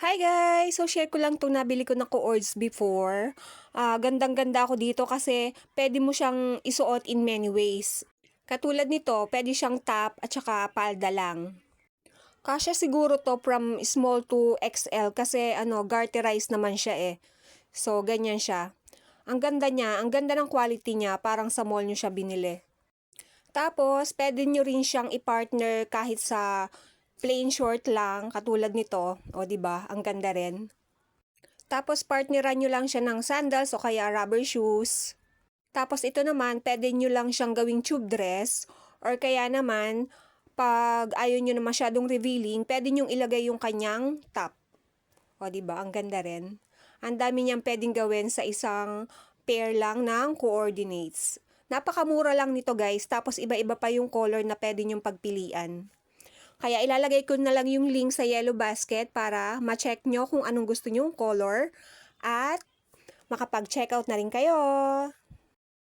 Hi guys! So share ko lang itong nabili ko na co-ords before. Ah, gandang-ganda ako dito kasi pwede mo siyang isuot in many ways. Katulad nito, pwede siyang top at saka palda lang. Kasya siguro to from small to XL kasi ano, garterized naman siya eh. So, ganyan siya. Ang ganda niya, ang ganda ng quality niya, parang sa mall nyo siya binili. Tapos, pwede nyo rin siyang i-partner kahit sa plain short lang, katulad nito. O, di ba Ang ganda rin. Tapos, partneran nyo lang siya ng sandals o kaya rubber shoes. Tapos, ito naman, pwede nyo lang siyang gawing tube dress. Or kaya naman, pag ayaw nyo na masyadong revealing, pwede nyo ilagay yung kanyang top. O, di ba Ang ganda rin. Ang dami niyang pwedeng gawin sa isang pair lang ng coordinates. Napakamura lang nito guys, tapos iba-iba pa yung color na pwede nyong pagpilian. Kaya ilalagay ko na lang yung link sa yellow basket para ma-check nyo kung anong gusto nyong color at makapag-checkout na rin kayo.